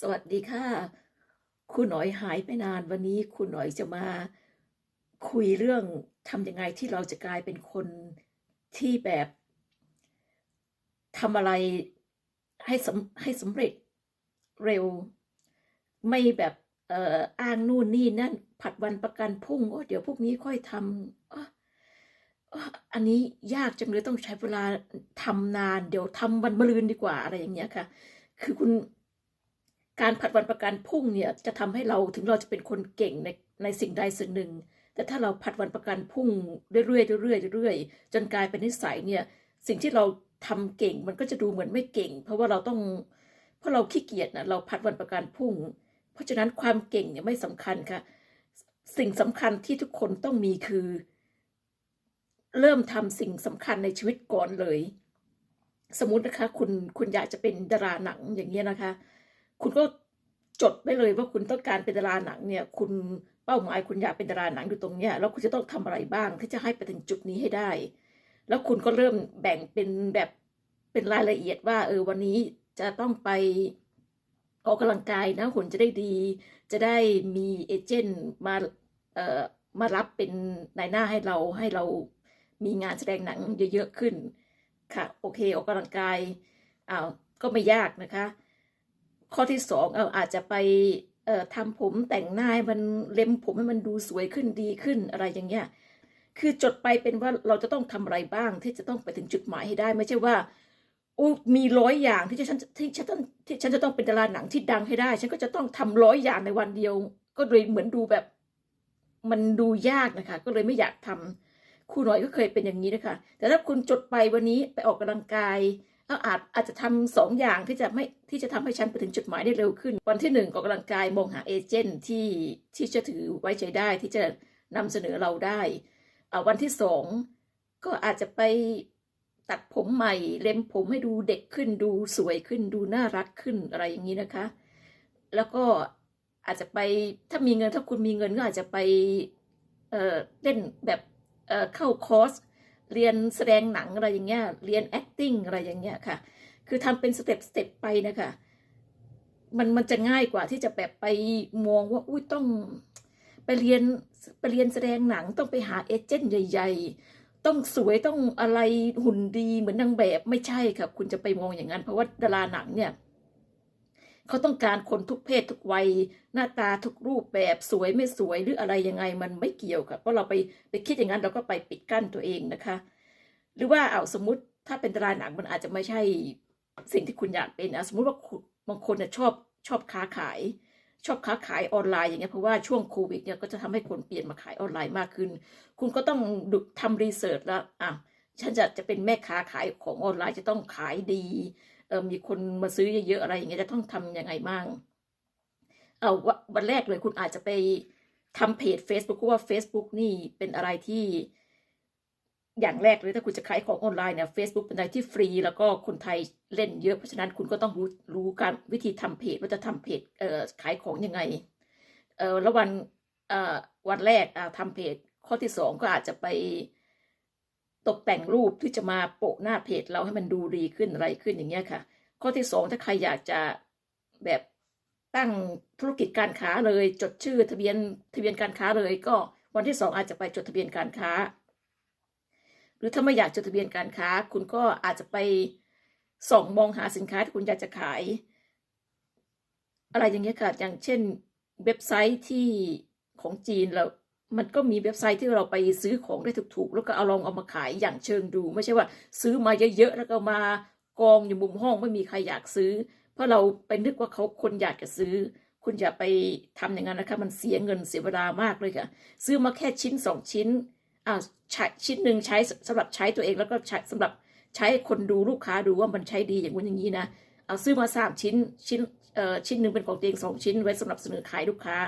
สวัสดีค่ะ คุณหน่อยหายไปนานวันนี้คุณหน่อยจะมาคุยเรื่องทำยังไงที่เราจะกลายเป็นคนที่แบบทำอะไรให้สำให้สำเร็จเร็ว ไม่แบบเอ่ออ้างนู่นนี่นั่นผัดวันประกันพรุ่งโอ้เดี๋ยวพวกนี้ค่อยทำอ๋ออันนี้ยากจังเลยต้องใช้เวลาทำนาน เดี๋ยวทำวันมะรืนดีกว่าอะไรอย่างเงี้ยค่ะ คือคุณ การผัดวันประกันพรุ่งเนี่ยจะทำให้เราถึงเราจะเป็นคนเก่งในในสิ่งใดสิ่งหนึ่ง แต่ถ้าเราผัดวันประกันพรุ่งเรื่อยๆเรื่อยๆเรื่อยๆจนกลายเป็นนิสัยเนี่ยสิ่งที่เราทำเก่งมันก็จะดูเหมือนไม่เก่ง เพราะว่าเราต้องเพราะเราขี้เกียจนะเราผัดวันประกันพรุ่ง เพราะฉะนั้นความเก่งเนี่ยไม่สำคัญค่ะ สิ่งสำคัญที่ทุกคนต้องมีคือ เริ่มทำสิ่งสำคัญในชีวิตก่อนเลย สมมตินะคะ คุณคุณอยากจะเป็นดาราหนังอย่างเงี้ยนะคะ คุณก็จดไว้เลยว่าคุณต้องการเป็นดาราหนังเนี่ย คุณเป้าหมายคุณอยากเป็นดาราหนังอยู่ตรงเนี้ยแล้วคุณจะต้องทำอะไรบ้างที่จะให้ไปถึงจุดนี้ให้ได้ แล้วคุณก็เริ่มแบ่งเป็นแบบเป็นรายละเอียดว่า เออวันนี้จะต้องไปออกกำลังกายนะหุ่นจะได้ดี จะได้มีเอเจนต์มาเอ่อมารับเป็นนายหน้าให้เราให้เรามีงานแสดงหนังเยอะๆขึ้นค่ะ โอเคออกกำลังกายอ้าวก็ไม่ยากนะคะ ข้อที่สองเอาอาจจะไปเอ่อทำผมแต่งหน้ามันเล็มผมให้มันดูสวยขึ้นดีขึ้นอะไรอย่างเงี้ยคือจดไปเป็นว่าเราจะต้องทำอะไรบ้างที่จะต้องไปถึงจุดหมายให้ได้ ไม่ใช่ว่าอู้มีร้อยอย่างที่ฉันที่ฉันต้องที่ฉันจะต้องเป็นดาราหนังที่ดังให้ได้ ฉันก็จะต้องทำร้อยอย่างในวันเดียว ก็เลยเหมือนดูแบบ มันดูยากนะคะ ก็เลยไม่อยากทำครูน้อยก็เคยเป็นอย่างนี้นะคะ แต่ถ้าคุณจดไปวันนี้ไปออกกำลังกาย เอาอาจอาจจะทำสองอย่างที่จะไม่ที่จะทำให้ฉันไปถึงจุดหมายได้เร็วขึ้น วันที่หนึ่งออกกำลังกายมองหาเอเจนต์ที่ที่จะถือไว้ใจได้ที่จะนำเสนอเราได้ วันที่สองก็อาจจะไปตัดผมใหม่เล็มผมให้ดูเด็กขึ้นดูสวยขึ้นดูน่ารักขึ้นอะไรอย่างนี้นะคะ แล้วก็อาจจะไปถ้ามีเงินถ้าคุณมีเงินก็อาจจะไปเเล่นแบบเเข้าคอร์ส เรียนแสดงหนังอะไรอย่างเงี้ย เรียน acting อะไรอย่างเงี้ยค่ะ คือทำเป็นสเต็ปสเต็ปไปนะคะมันมันจะง่ายกว่าที่จะแบบไปมองว่าอุ้ยต้อง ไปเรียนไปเรียนแสดงหนังต้องไปหาเอเจนต์ใหญ่ ๆ ต้องสวยต้องอะไรหุ่นดีเหมือนนางแบบไม่ใช่ครับคุณจะไปมองอย่างนั้น เพราะว่าดาราหนังเนี่ย เขาต้องการคนทุกเพศทุกวัย หน้าตาทุกรูปแบบสวยไม่สวยหรืออะไรยังไงมันไม่เกี่ยวครับเพราะเราไปไปคิดอย่างนั้นเราก็ไปปิดกั้นตัวเองนะคะ หรือว่าเอาสมมติถ้าเป็นดาราหนังมันอาจจะไม่ใช่สิ่งที่คุณอยากเป็นอะสมมติว่าบางคนเนี่ยชอบชอบค้าขาย ชอบค้าขายออนไลน์อย่างเงี้ยเพราะว่าช่วงโควิดเนี่ยก็จะทำให้คนเปลี่ยนมาขายออนไลน์มากขึ้น คุณก็ต้องดูทำรีเสิร์ชแล้วอะฉันจะจะเป็นแม่ค้าขายของออนไลน์จะต้องขายดี เออมีคนมาซื้อเยอะๆอะไรอย่างเงี้ยจะต้องทำยังไงบ้างเอาวันแรกเลยคุณอาจจะไปทำเพจ Facebook ว่า Facebook นี่เป็นอะไรที่อย่างแรกเลยถ้าคุณจะขายของออนไลน์เนี่ย Facebook เป็นอะไรที่ฟรี แล้วก็คนไทยเล่นเยอะเพราะฉะนั้นคุณก็ต้องรู้รู้การวิธีทำเพจว่าจะทำเพจเอ่อขายของยังไงเอ่อแล้ววันเอ่อวันแรกอ่าทำเพจข้อที่สองก็อาจจะไป ตกแต่งรูปที่จะมาโปะหน้าเพจเราให้มันดูดีขึ้นอะไรขึ้นอย่างเงี้ยค่ะ ข้อที่สองถ้าใครอยากจะแบบตั้งธุรกิจการค้าเลยจดชื่อทะเบียนทะเบียนการค้าเลยก็วันที่สองอาจจะไปจดทะเบียนการค้า หรือถ้าไม่อยากจดทะเบียนการค้า คุณก็อาจจะไปส่องมองหาสินค้าที่คุณอยากจะขาย อะไรอย่างเงี้ยค่ะอย่างเช่นเว็บไซต์ที่ของจีนแล้ว มันก็มีเว็บไซต์ที่เราไปซื้อของได้ถูกๆ แล้วก็เอาลองเอามาขายอย่างเชิงดู ไม่ใช่ว่าซื้อมาเยอะๆแล้วก็มากองอยู่มุมห้องไม่มีใครอยากซื้อ เพราะเราไปนึกว่าเขาคนอยากจะซื้อ คุณอย่าไปทำอย่างนั้นนะคะมันเสียเงินเสียเวลามากเลยค่ะ ซื้อมาแค่ชิ้นสองชิ้นอ่าใช้ชิ้นหนึ่งใช้สำหรับใช้ตัวเองแล้วก็ใช้สำหรับใช้คนดูลูกค้าดูว่ามันใช้ดีอย่างนู้นอย่างนี้นะเอาซื้อมาสามชิ้นชิ้น ชิ้นหนึ่งเป็นของตัวเองสองชิ้นไว้สำหรับเสนอขายลูกค้า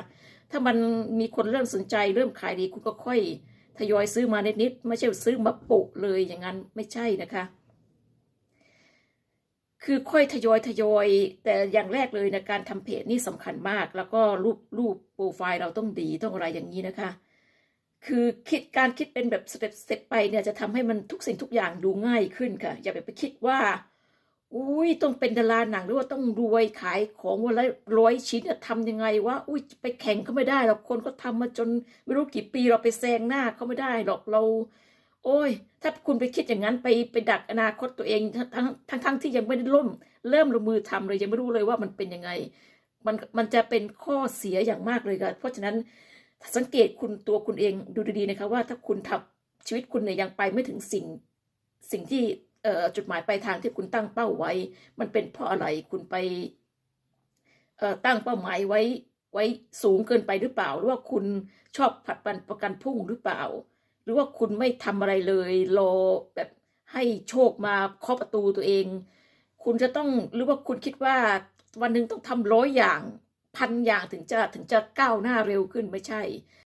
ถ้ามันมีคนเริ่มสนใจเริ่มขายดีคุณก็ค่อยทยอยซื้อมานิดๆไม่ใช่ซื้อมาโปะเลยอย่างนั้นไม่ใช่นะคะ คือค่อยทยอยทยอยแต่อย่างแรกเลยนะการทำเพจนี่สำคัญมาก แล้วก็รูปรูปโปรไฟล์เราต้องดีต้องอะไรอย่างนี้นะคะ คือคิดการคิดเป็นแบบสเต็ปสเต็ปไปเนี่ยจะทำให้มันทุกสิ่งทุกอย่างดูง่ายขึ้นค่ะ อย่าไปไปคิดว่า อุ้ยต้องเป็นดาราหนังหรือว่าต้องรวยขายของวันละร้อยชิ้นอะทำยังไงวะอุ้ยไปแข่งเขาไม่ได้หรอกคนก็ทำมาจนไม่รู้กี่ปีเราไปแซงหน้าเขาไม่ได้หรอกเรา โอ้ย ถ้าคุณไปคิดอย่างนั้นไปไปดักอนาคตตัวเองทั้งทั้งทั้งที่ยังไม่ได้ร่ม เริ่มลงมือทำเลยยังไม่รู้เลยว่ามันเป็นยังไง มันมันจะเป็นข้อเสียอย่างมากเลยค่ะเพราะฉะนั้นสังเกตคุณตัวคุณเองดูดีๆนะคะว่าถ้าคุณทำชีวิตคุณเนี่ยยังไปไม่ถึงสิ่งสิ่งที่ จุดหมายปลายทางที่คุณตั้งเป้าไว้ มันเป็นเพราะอะไรคุณไปตั้งเป้าหมายไว้ไว้สูงเกินไปหรือเปล่า หรือว่าคุณชอบผัดวันประกันพุ่งหรือเปล่า หรือว่าคุณไม่ทำอะไรเลยรอแบบให้โชคมาเคาะประตูตัวเอง คุณจะต้องหรือว่าคุณคิดว่าวันหนึ่งต้องทำร้อยอย่างพันอย่างถึงจะถึงจะก้าวหน้าเร็วขึ้นไม่ใช่